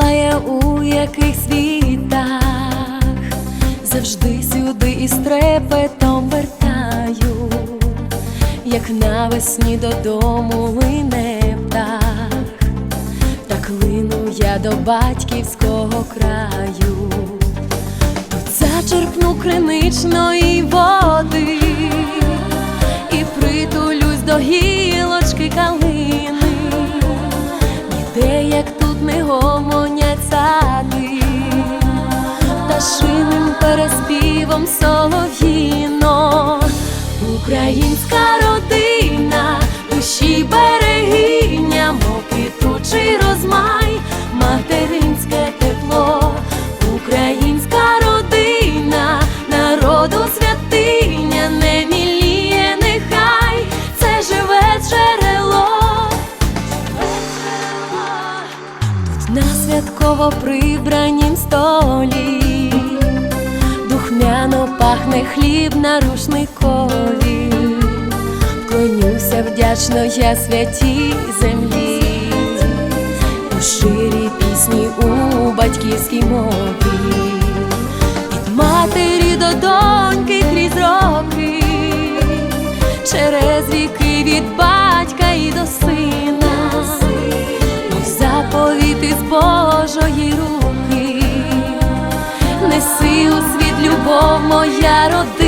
Плає у яких світах, завжди сюди із трепетом вертаю, як навесні додому лине птах, так лину я до батьківського краю, тут зачерпну криничної води і притулюсь до гілочки калини, ніде як тут не гомін. Пташиним переспівом солов'їно, українська родина, душі берегиня, мов квітучий розмай, материнське тепло, українська родина, народу святиня, не міліє, нехай це живе джерело. На святково прибранім столі пахне хліб на рушникові, вклонюся вдячно я святій землі, у ширі пісні у батьківській мові, від матері до доньки крізь роки, через віки від батька і до сина, мов заповіти з Божої руки, любов, моя родино,